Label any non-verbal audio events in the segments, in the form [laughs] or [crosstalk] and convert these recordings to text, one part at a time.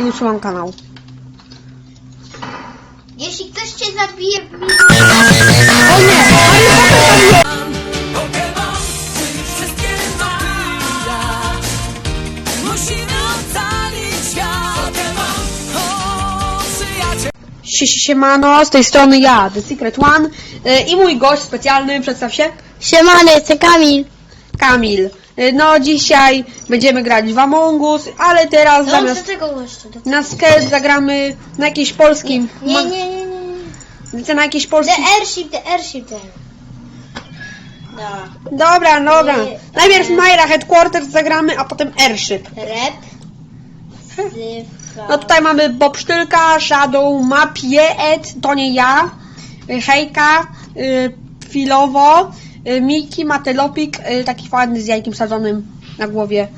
i usuwam kanał. Jeśli ktoś cię zabije w minutę, O nie! Harry Potter przyjaciel Sie- Siemano, z tej strony ja, The Secret One y, i mój gość specjalny, przedstaw się, Siemany, jestem Kamil. Kamil. Y, No dzisiaj będziemy grać w Among Us, ale teraz do zamiast tego jeszcze. Do... na sketch zagramy na jakiś polski... Nie, ma- nie, nie, nie. nie. Na polski... The airship, the airship ten. No. Dobra, dobra. Nie. Najpierw Myra Headquarters zagramy, a potem Airship. Rep. Syfa. No tutaj mamy Bob Sztylka, Shadow, Mapie, Ed, to nie ja, y, Hejka, y, Filowo, y, Miki, Matelopik, y, taki fajny z jajkiem sadzonym na głowie.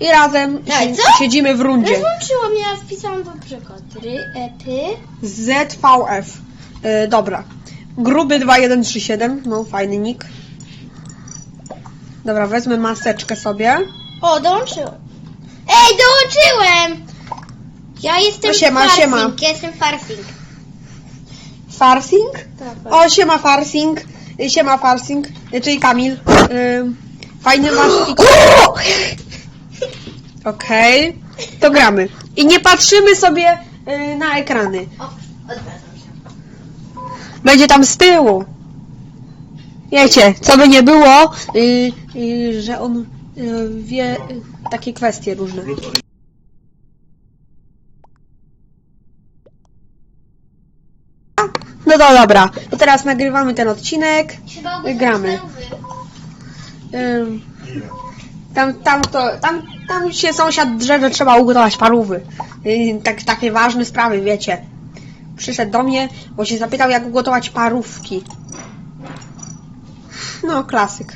I razem Ej, si- co? siedzimy w rundzie. Rozłączyło mnie, ja wpisałam dobrze kod. Ry, epy. ZVF. Y, dobra. Gruby 2137, no fajny nick. Dobra, wezmę maseczkę sobie. O, dołączyłem. Ej, dołączyłem! Ja jestem No siema, Farsing, siema. ja jestem Farsing. Farsing? Tak, O, siema Farsing. Siema Farsing, czyli Kamil. Y, Fajny masz. Okej, to gramy. I nie patrzymy sobie y, na ekrany. O, odwracam się. Będzie tam z tyłu. Wiecie, co by nie było, y, y, że on y, wie y, takie kwestie różne. No to dobra, to teraz nagrywamy ten odcinek. Gramy. Ym, Tam, tam, to, tam, tam się sąsiad drze, że trzeba ugotować parówy. Yy, Tak, takie ważne sprawy, wiecie. Przyszedł do mnie, bo się zapytał, jak ugotować parówki. No, klasyk.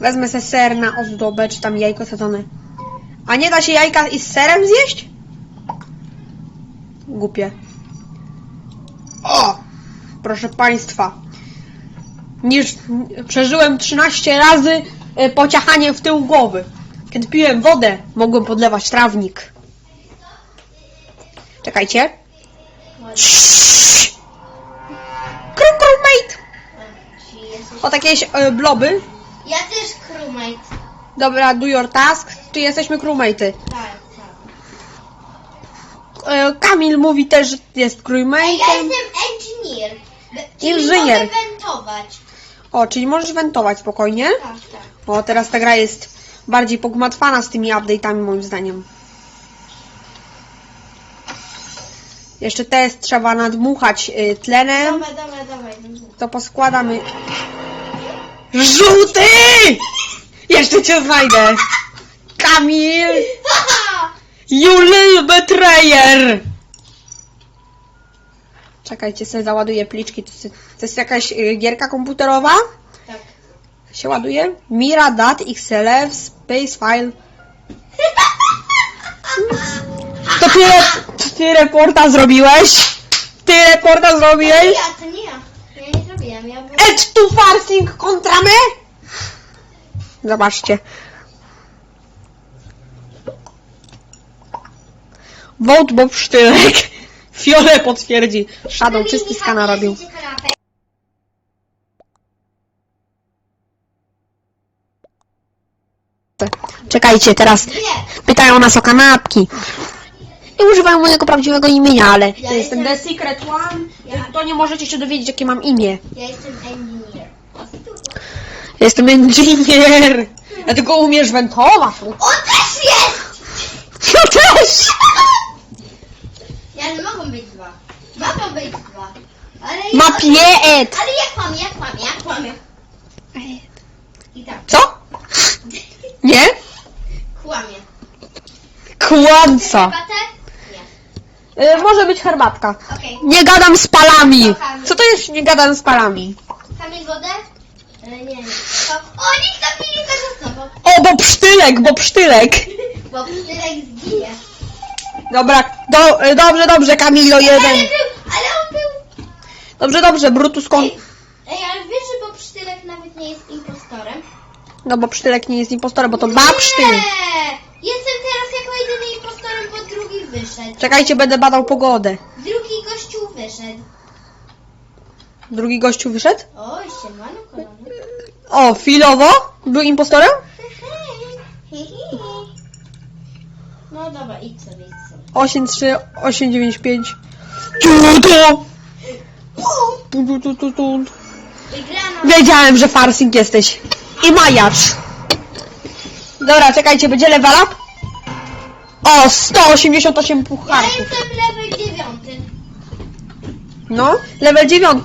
Wezmę se ser na ozdobę, czy tam jajko sadzone. A nie da się jajka i z serem zjeść? Głupie. Proszę Państwa. Niż przeżyłem 13 razy e, pociachanie w tył głowy. Kiedy piłem wodę, mogłem podlewać trawnik. Czekajcie. Ciii. Kru, crewmate! O takie e, bloby. Ja też crewmate. Dobra, do your task. Tu jesteśmy crewmate'y. Tak, tak. E, Kamil mówi też, że jest Ej, ja crewmate'em. jestem engineer. Czyli Inżynier. Mogę wentować. O, czyli możesz wentować spokojnie. Tak, tak. O, teraz ta gra jest bardziej pogmatwana z tymi update'ami moim zdaniem. Jeszcze test trzeba nadmuchać y, tlenem. Dawaj, dawaj, dawaj. To poskładamy. Żółty! Jeszcze cię znajdę! Kamil! [laughs] You little betrayer! Czekajcie, sobie załaduję pliczki. To jest, jakaś y, gierka komputerowa? Tak. Się ładuje? Mira dat xlf space file. [laughs] To ty, ty reporta zrobiłeś? Ty reporta zrobiłeś? nie ja, to nie ja. Ja nie zrobiłam, ja byłam... Ed tu farsing kontra my? Zobaczcie. Vote Bob Sztylek. Fiole potwierdzi. Shadow czysty skana robił. Czekajcie, teraz Nie, pytają nas o kanapki. I używają mojego prawdziwego imienia, ale ja jestem The jestem- Secret One. Ja- To nie możecie się dowiedzieć, jakie mam imię. ja jestem engineer. Jestem engineer. Ja tylko umiesz wentować. On też jest! Ja też! [laughs] Ja nie mogą być dwa. Mogą być dwa. Ale ja... Ma piet! Ale jak mam, jak mam, jak mam. I tak, Co? Nie? kłamie. Kłamca. Herbatę? Nie. Y, może być herbatka. Okej. Nie gadam z palami. Co to jest nie gadam z palami? Wodę? E, nie. To... O, nikt tam mnie nie zagotował. O, bo psztylek, bo psztylek. [laughs] Bo zginie. Dobra, do, y, dobrze, dobrze, Kamilo, Ale jeden. był, ale on był... Dobrze, dobrze, Brutus kon... Ej, ej, ale wiesz, że bo psztylek nawet nie jest impostorem? No bo psztylek nie jest impostorem, bo to babsztyl. Nie! Jestem teraz jako jedyny impostorem, bo drugi wyszedł. Czekajcie, będę badał pogodę. Drugi gościu wyszedł. Drugi gościu wyszedł? Oj, siemano kolano. O, chwilowo? Był impostorem? No dobra, idź sobie, idź sobie. 83895 Ciuto! Tu, tu, tu, tu, tu. Wygrana. Wiedziałem, że farsing jesteś. I majacz. Dobra, czekajcie, będzie level up? O, 188 Ja pucharków. jestem level dziewiąty. No, level 9.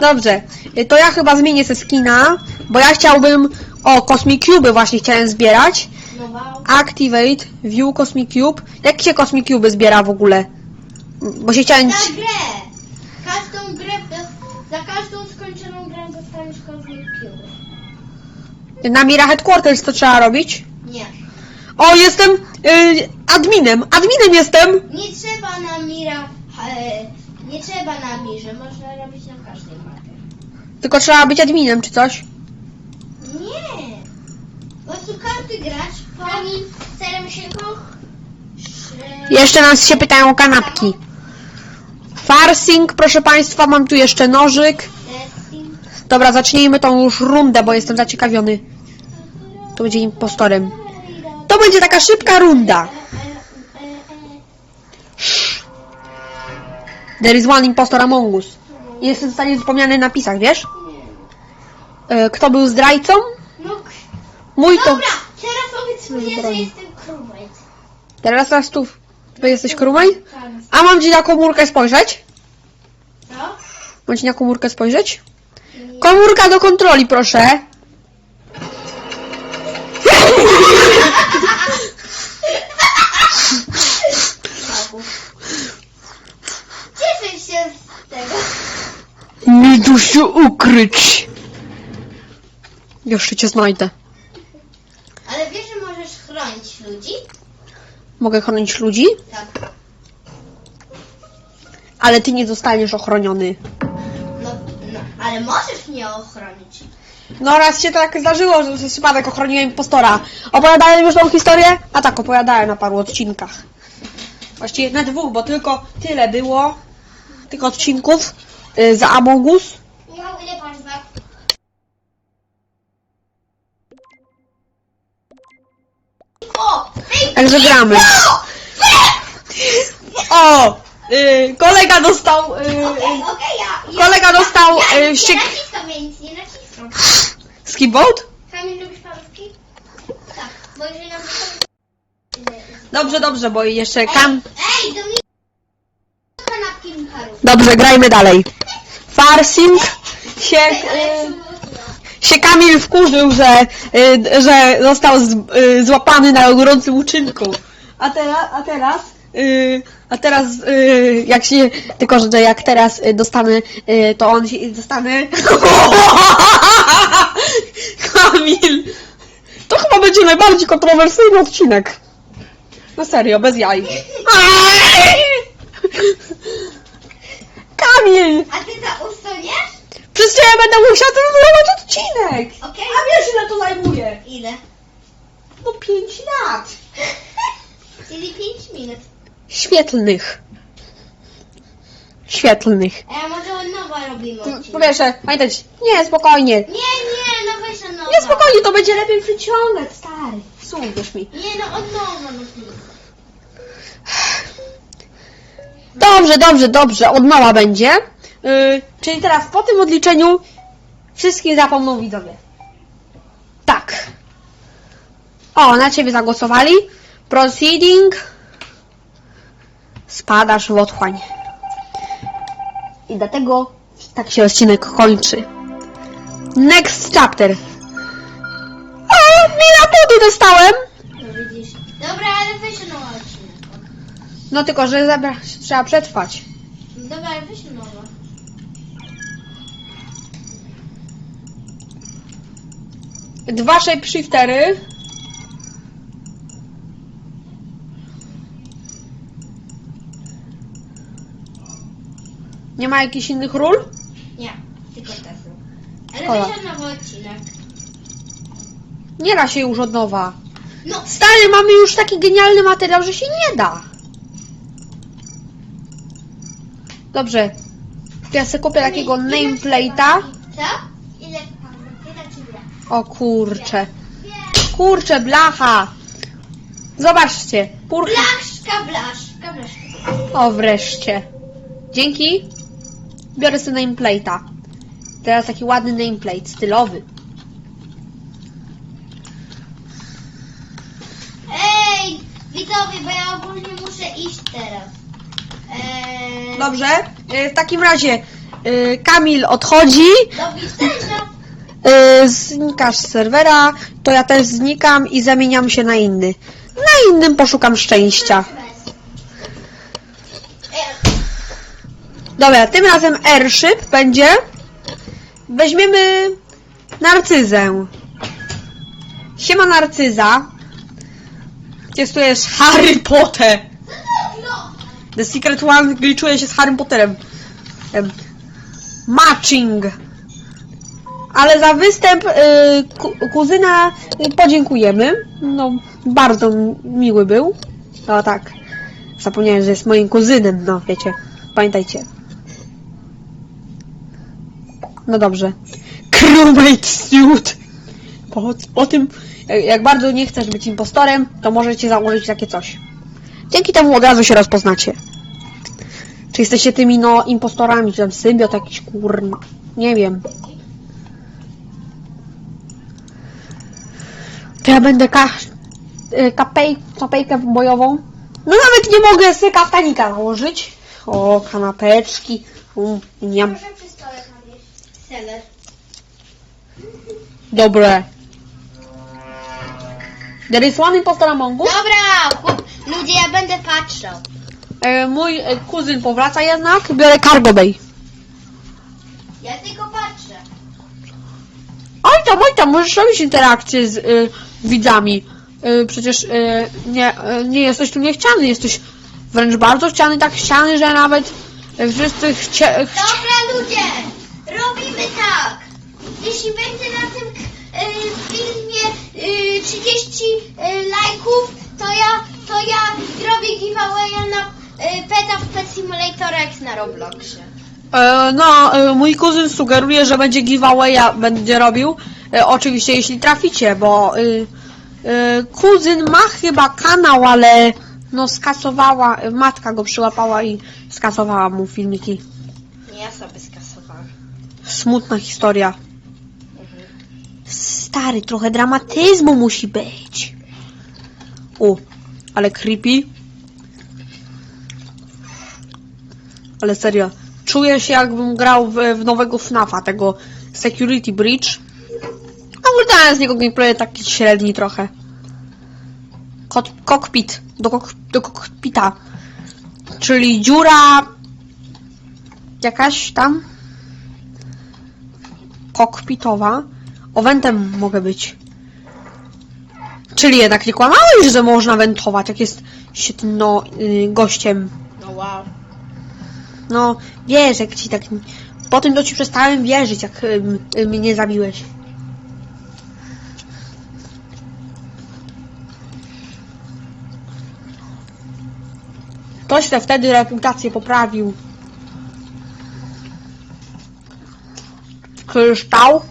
Dobrze. Y, To ja chyba zmienię se skina, bo ja chciałbym... O, Cosmic Cube właśnie chciałem zbierać. Activate, View Cosmic Cube. Jak się Cosmic Cube zbiera w ogóle? Bo się chciałem... Za grę. Każdą grę, za każdą skończoną grę dostaniesz Cosmic Cube. Na Mira Headquarters to trzeba robić. Nie. O, jestem y, adminem. Adminem jestem. Nie trzeba na Mira, nie trzeba na Mirze, można robić na każdej mapie. Tylko trzeba być adminem czy coś. Nie. Prostu każdy gracz powinien serem się Jeszcze nas się pytają o kanapki. Farsing, proszę Państwa, mam tu jeszcze nożyk. Dobra, zacznijmy tą już rundę, bo jestem zaciekawiony. To będzie impostorem. To będzie taka szybka runda. There is one impostor among us. Jest zostanie wspomniany w napisach, wiesz? E, Kto był zdrajcą? Mój to... dobra, teraz powiedz mi, że jestem krumaj. Teraz raz tu... Ty jesteś krumaj? A mam ci na komórkę spojrzeć? Co? Mam ci na komórkę spojrzeć? Komórka do kontroli, proszę. [laughs] Cieszę się z tego. Nie tu się ukryć. Jeszcze cię znajdę. Ale wiesz, że możesz chronić ludzi? Mogę chronić ludzi, Tak. ale ty nie zostaniesz ochroniony. No, no, ale możesz mnie ochronić. No raz się tak zdarzyło, że przez przypadek ochroniłem impostora. Opowiadałem już tą historię? A tak, opowiadałem na paru odcinkach. Właściwie na dwóch, bo tylko tyle było tych odcinków y, za Among Us. Michał, ile masz dwa? O! Także gramy. O! Y, kolega dostał... Y, Okej, okej, ja, ja... kolega dostał y, nie nie naciskam. Lubisz parówki? Tak, bo jeżeli nam... Dobrze, dobrze, bo jeszcze kam... Ej, do mnie... Kanapki mi parówki. Dobrze, grajmy dalej. Farsing się... Ale Y, się Kamil wkurzył, że, y, że został z, y, złapany na gorącym uczynku. A teraz, a teraz, y, a teraz, y, jak się, tylko że jak teraz y, dostanę, y, to on się dostanę. [laughs] Kamil! To chyba będzie najbardziej kontrowersyjny odcinek. No serio, bez jaj. [laughs] Kamil! A? Przez ciebie będę musiał cenzurować odcinek! Okej. A wiesz ile to zajmuje? Ile? No 5 lat. [laughs] Czyli 5 minut. Świetlnych. Świetlnych. A ja może od nowa robimy Po odcinek. pierwsze, pamiętać, nie, spokojnie. Nie, nie, no weź od nowa. Nie, spokojnie, to będzie lepiej przyciągać, stary. Słuchasz mi. Nie, no od nowa robimy. Dobrze, dobrze, dobrze, od nowa będzie. Yy, czyli teraz po tym odliczeniu wszystkim zapomną widzowie. Tak. O, na ciebie zagłosowali. Proceeding. Spadasz w otchłań. I dlatego tak się odcinek kończy. Next chapter. O, mina budy dostałem. No. Dobra, ale weź od nowa odcinek. No tylko, że zabra- trzeba przetrwać. Dobra, ale weź od Dwa shapeshiftery. Nie ma jakichś innych ról? Nie, tylko te są. Ale weź od nowa odcinek. Nie da się już od nowa. No, Stary, mamy już taki genialny materiał, że się nie da. Dobrze. Ja sobie kupię takiego nameplate'a. Co? Ile pan? Ile czy ile? O kurcze. Kurcze, blacha. Zobaczcie. Pur... Blaszka, blaszka, blaszka. O, wreszcie. Dzięki. Biorę sobie nameplate'a. Teraz taki ładny nameplate, stylowy. Ej, widzowie, bo ja ogólnie muszę iść teraz. Eee, Dobrze. y, W takim razie y, Kamil odchodzi. Do widzenia. Y, Znikasz z serwera. To ja też znikam i zamieniam się na inny. Na innym poszukam szczęścia. Dobra, tym razem airship będzie. Weźmiemy narcyzę. Siema narcyza. Testujesz Harry Potter. The Secret One glitchuje się z Harry Potterem. Em, Matching. Ale za występ y, ku, kuzyna y, podziękujemy. No, bardzo miły był. No tak. Zapomniałem, że jest moim kuzynem, no wiecie. Pamiętajcie. No dobrze. Crewmate suit. Po, po tym, jak- jak bardzo nie chcesz być impostorem, to możecie założyć takie coś. Dzięki temu od razu się rozpoznacie. Czy jesteście tymi, no, impostorami, czy tam symbiot jakiś, kurna. Nie wiem. To ja będę ka... y, Kapej, kapejkę bojową. No nawet nie mogę sobie kaftanika nałożyć. O, kanapeczki. Um, niam. Proszę przy stole tam jest. Seller. Dobre. There is one impostor among us. Dobra, chłop, ludzie, ja będę patrzał. E, mój e, kuzyn powraca jednak. Biorę cargo bay. Ja tylko patrzę. Oj tam, oj tam, możesz robić interakcje z y, widzami. Y, przecież y, nie, y, nie jesteś tu niechciany, jesteś wręcz bardzo chciany, tak chciany, że nawet wszyscy chcie, chci... Dobra, ludzie, robimy tak. Jeśli będzie na tym y, filmie y, 30 y, lajków, to ja, to ja zrobię giveawaya na y, Peta w Pet Simulator X na Robloxie. E, no, e, mój kuzyn sugeruje, że będzie giveawaya będzie robił. E, oczywiście jeśli traficie, bo y, y, kuzyn ma chyba kanał, ale no skasowała, matka go przyłapała i skasowała mu filmiki. Nie, ja sobie skasowałam. Smutna historia. Stary, trochę dramatyzmu musi być. U, ale creepy. Ale serio, czuję się jakbym grał w, w nowego FNAFa, tego Security Breach. A oglądałem z niego gameplay taki średni trochę. Kot, cockpit, do, kok, do cockpita. Czyli dziura jakaś tam kokpitowa. O, wentem mogę być. Czyli jednak nie kłamałeś, że można wentować, jak jest się tym, no, y, gościem. No wow. No, wiesz, jak ci tak... Po tym to ci przestałem wierzyć, jak ym, y, mnie zabiłeś. Ktoś te wtedy reputację poprawił. Kryształ.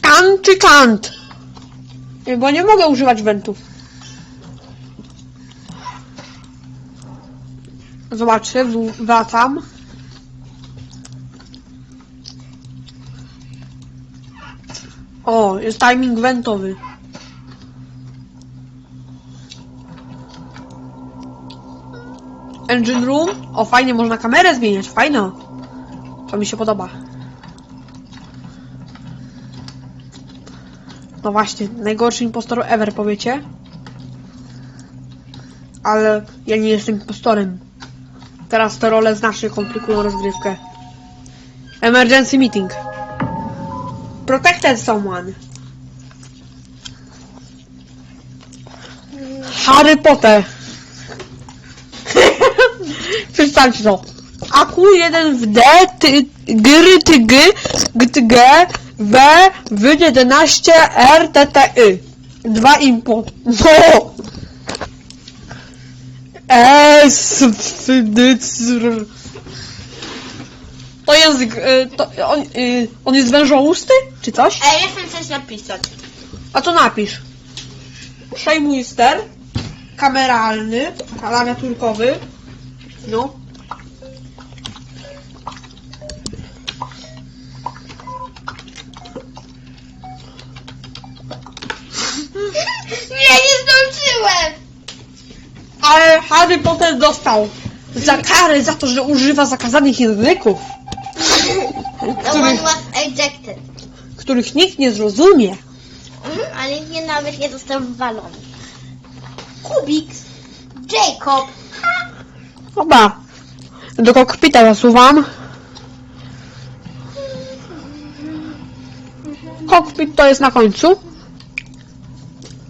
Kant czy kant? Bo nie mogę używać wentów. Zobaczcie, wracam. O, jest timing wentowy. Engine room. O, fajnie, można kamerę zmieniać. Fajno. To mi się podoba. No właśnie, najgorszy impostor ever, powiecie? Ale ja nie jestem impostorem. Teraz te role znacznie komplikują rozgrywkę. Emergency meeting. Protected someone. Harry Potter. Przeczytajcie to. Aku 1 w D, ty, gry, ty, g, g, g, w, w 11, r, t, t, y. Dwa impo. No! Es, cydycr. To język, y, to, on, y, on jest wężousty, czy coś? Ej, ja chcę coś napisać. A to napisz. Przejmuj ster. Kameralny, klawiaturkowy. No. Nie, nie zdążyłem! Ale Harry Potter dostał za karę za to, że używa zakazanych języków, one was ejected. których nikt nie zrozumie. Mhm, ale nie nawet nie został wywalony. Kubiks. Jacob. Dobra. Do kokpita zasuwam. Kokpit to jest na końcu.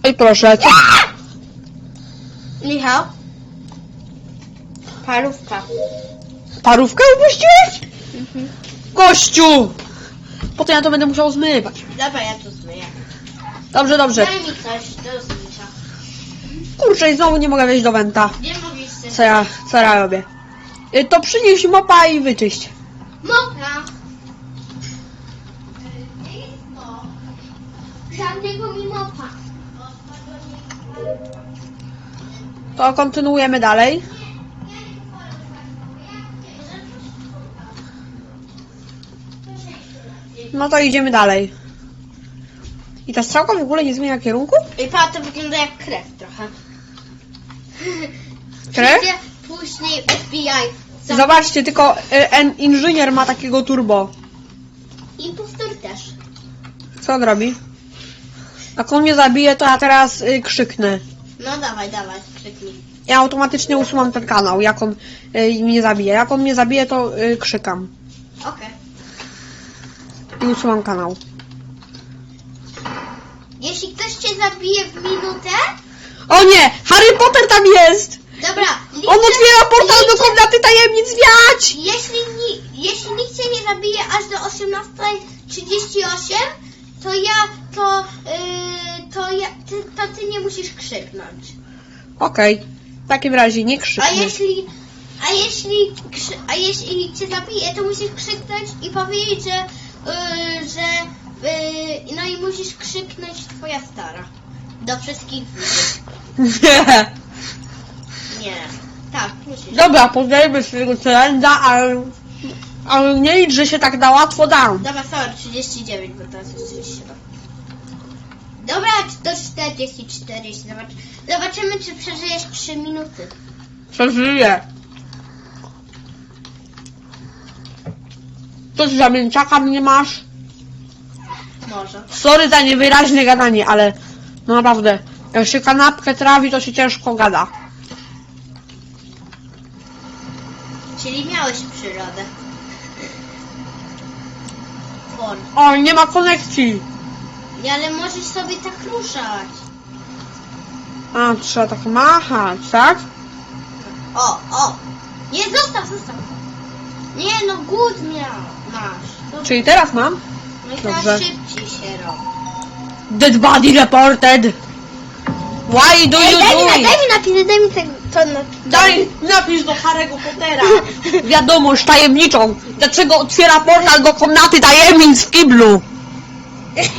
I proszę, co? Michał. Parówka. Parówkę upuściłeś? Gościu! Potem ja to będę musiał zmywać. Dobra, ja to zmyję. Dobrze, dobrze. Daj mi coś do zmycia. Kurczę, i znowu nie mogę wejść do Wenta. Mogliście? Co ja, co ja robię? Y, To przynieś mopa i wyczyść. Jest to? Żadnego mi mopa. To kontynuujemy dalej. No to idziemy dalej. I ta strzałka w ogóle nie zmienia kierunku? I pa, to wygląda jak krew trochę. Krew? Później FBI. Za... Zobaczcie, tylko y, en, inżynier ma takiego turbo. Impostor też. Co on robi? Jak on mnie zabije, to ja teraz y, krzyknę. No dawaj, dawaj, krzyknij. Ja automatycznie usuwam ten kanał, jak on y, mnie zabije. Jak on mnie zabije, to y, krzykam. Okej. I usuwam kanał. Jeśli ktoś cię zabije w minutę, O nie! Harry Potter tam jest! Dobra, liczę, On otwiera portal do komnaty tajemnic wiać! Jeśli, ni, jeśli nikt cię nie zabije aż do 18.38, to ja, to, yy, to ja, ty, to ty nie musisz krzyknąć. Okej. W takim razie nie A jeśli, a jeśli, krzy, a jeśli cię zabije, to musisz krzyknąć i powiedzieć, że, yy, że, yy, no i musisz krzyknąć twoja stara. Do wszystkich widzów. [laughs] Nie. [laughs] Nie. Tak, musisz. Dobra, poddajemy swojego challenge'a, ale, ale nie licz, że się tak da łatwo dam. Dobra, sorry, 39, bo teraz jest 37. Dobra, do 40, 40. Zobacz, zobaczymy, czy przeżyjesz 3 minuty. Przeżyję. Coś za mięczaka mnie masz? Może. Sorry za niewyraźne gadanie, ale no naprawdę, jak się kanapkę trawi, to się ciężko gada. Czyli miałeś przyrodę. Ford. O, nie ma konekcji. Nie, ale możesz sobie tak ruszać. A, trzeba tak machać, tak? O, o. Nie, zostaw, zostaw. Nie, no głód miał. Masz. To, Czyli teraz mam? no i teraz dobrze. szybciej się robi. Dead body reported. Why do you do it? mi napisać, daj mi ten, Daj, napisz do Harry'ego Pottera [laughs] wiadomość tajemniczą. Dlaczego otwiera portal do komnaty tajemnic w kiblu? [laughs]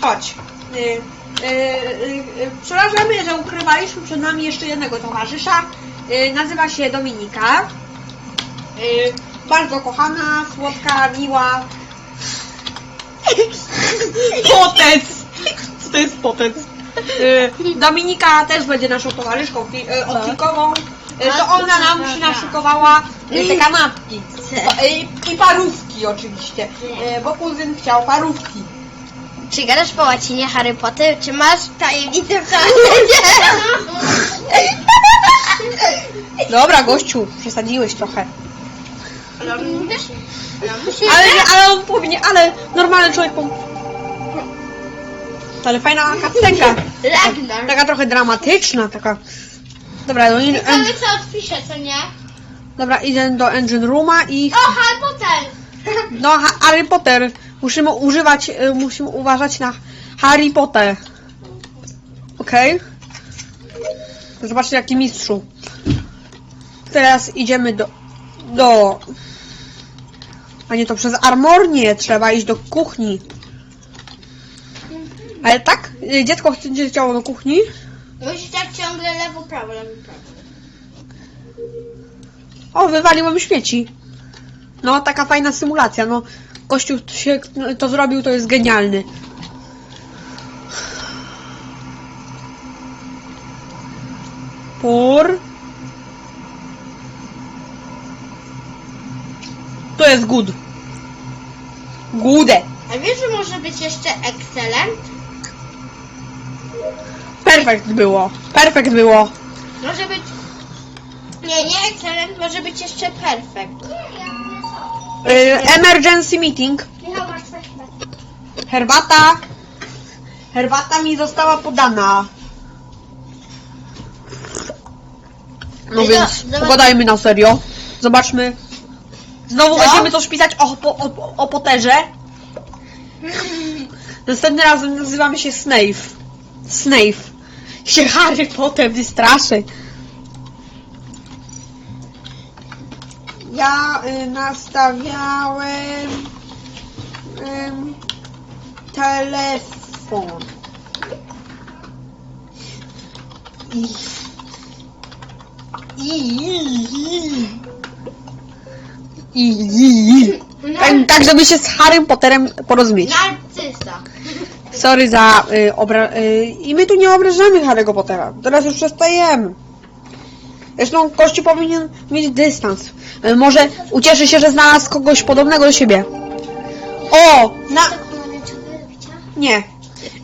Chodź. Y, y, y, Przerażamy, że ukrywaliśmy przed nami jeszcze jednego towarzysza. Y, nazywa się Dominika. Y, bardzo kochana, słodka, miła. [laughs] Potec! Co to jest potec? Y, Dominika też będzie naszą towarzyszką fi- y, odcinkową. Y, To ona nam przynaszykowała y, te kanapki. Y, I parówki oczywiście. Y, Bo kuzyn chciał parówki. Czy gadasz po łacinie Harry Potter, czy masz tajemnicę w toalecie? Dobra, gościu, przesadziłeś trochę. On. Ale, ale on powinien, ale normalny człowiek Ale fajna kaptenka. Ragnar. Taka trochę dramatyczna, taka... Dobra, do in, en, Ciekawe co odpiszę, co nie? dobra, idę do engine rooma i... O, Harry Potter! [laughs] No, ha- Harry Potter. Musimy używać, y, musimy uważać na Harry Potter. Okej? Zobaczcie jaki mistrzu. Teraz idziemy do... do... A nie, to przez armornię trzeba iść do kuchni. Ale tak? Dziecko chce chciało do kuchni? Musisz tak ciągle lewo, prawo, lewo, prawo. O, wywaliłem śmieci. No, taka fajna symulacja. No, Kościół się to zrobił, to jest genialny. Por. To jest good. Gude. A wiesz, że może być jeszcze excellent? Perfekt było. Perfekt było. Może być... Nie, nie excellent, może być jeszcze perfect. Y, emergency meeting. Michał, masz coś Herbata. Herbata mi została podana. No Ej, więc zobacz- pogadajmy na serio. Zobaczmy. Znowu Co? będziemy coś pisać o, o, o, o Potterze. [laughs] Następnym razem nazywamy się Snape. Snape. Się Harry Potter wystraszy. Ja y, nastawiałem ym, telefon. I, i, i, i, i. Tak, tak, żeby się z Harrym Potterem porozumieć. Narcysa. Sorry za y, obra... Y, I my tu nie obrażamy Harry'ego Pottera. Teraz już przestajemy. Zresztą Kościół powinien mieć dystans. Y, może ucieszy się, że znalazł kogoś podobnego do siebie. O! Na... Nie.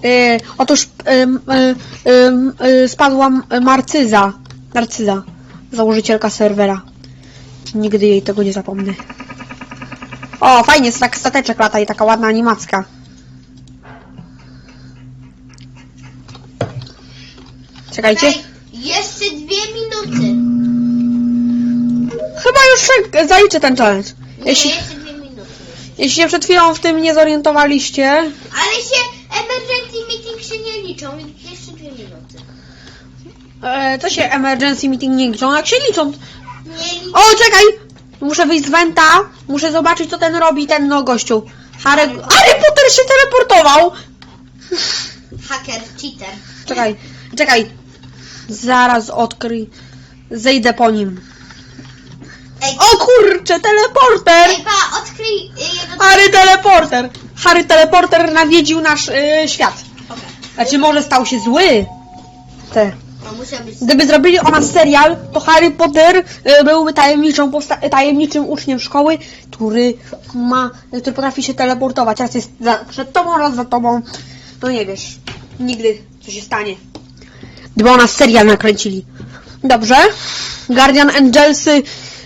Y, otóż y, ym, y, spadła Marcyza. Narcyza. Założycielka serwera. Nigdy jej tego nie zapomnę. O, fajnie, tak stateczek lata i taka ładna animacka. Czekajcie. Ej, jeszcze dwie minuty. Chyba już się zaliczę ten challenge. Nie, Jeśli, jeszcze dwie minuty. jeśli się przed chwilą w tym nie zorientowaliście, Ale się emergency meeting się nie liczą, jeszcze dwie minuty. e, to się emergency meeting nie liczą. Jak się liczą? Nie liczą. O, czekaj! Muszę wyjść z Wenta. Muszę zobaczyć, co ten robi, ten no gościu. Harry, Harry Potter się teleportował! Hacker, cheater. Czekaj, czekaj. Zaraz odkryj. Zejdę po nim. Ej, O kurcze, teleporter! ej pa, odkryj y, jego... Harry teleporter! Harry teleporter nawiedził nasz y, świat. Okej. Znaczy może stał się zły. Te. Musiał być... Gdyby zrobili o nas serial, to Harry Potter y, byłby tajemniczą posta- tajemniczym uczniem szkoły, który ma, który potrafi się teleportować. Raz jest za, przed tobą, raz za tobą. No nie wiesz, nigdy co się stanie. Gdyby o nas serial nakręcili. Dobrze. Guardian Angelsy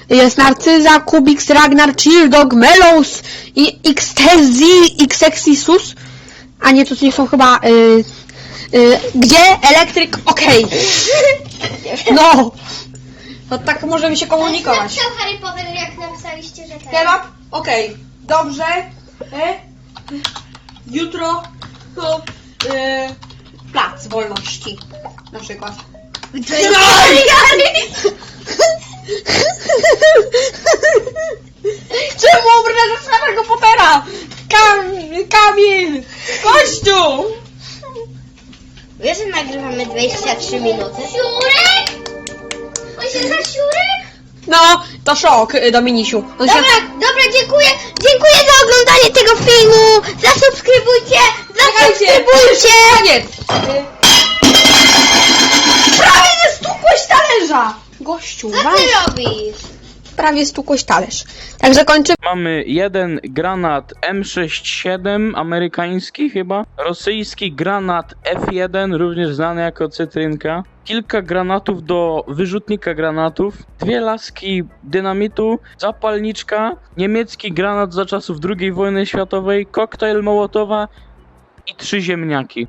jest Narcyza, Kubix, Ragnar, Chilldog, Melos i Xtezi, Xexisus. A nie, to nie są chyba... Y, y, gdzie? Elektryk, okej. [laughs] No. To tak możemy się komunikować. Napisał Harry Potter, jak napisaliście, że ten... Kebab? Okej. Dobrze. E? Jutro to e, plac wolności. Na przykład. Czemu obrażasz Harry'ego Pottera? Kam Kamil! Kościół! Wiesz, że nagrywamy 23 minuty? Siurek! On się za siurek? No, to szok, y, Dominisiu. On się- Dobra, dobra, dziękuję, dziękuję za oglądanie tego filmu. Zasubskrybujcie, zasubskrybujcie. Koniec! Y, Prawie nie stukłeś talerza! Gościu, Co ty robisz? Prawie stukłeś talerz. Także kończymy. Mamy jeden granat M67 amerykański chyba, rosyjski granat F1 również znany jako cytrynka, kilka granatów do wyrzutnika granatów, dwie laski dynamitu, zapalniczka, niemiecki granat za czasów II wojny światowej, koktajl Mołotowa i trzy ziemniaki.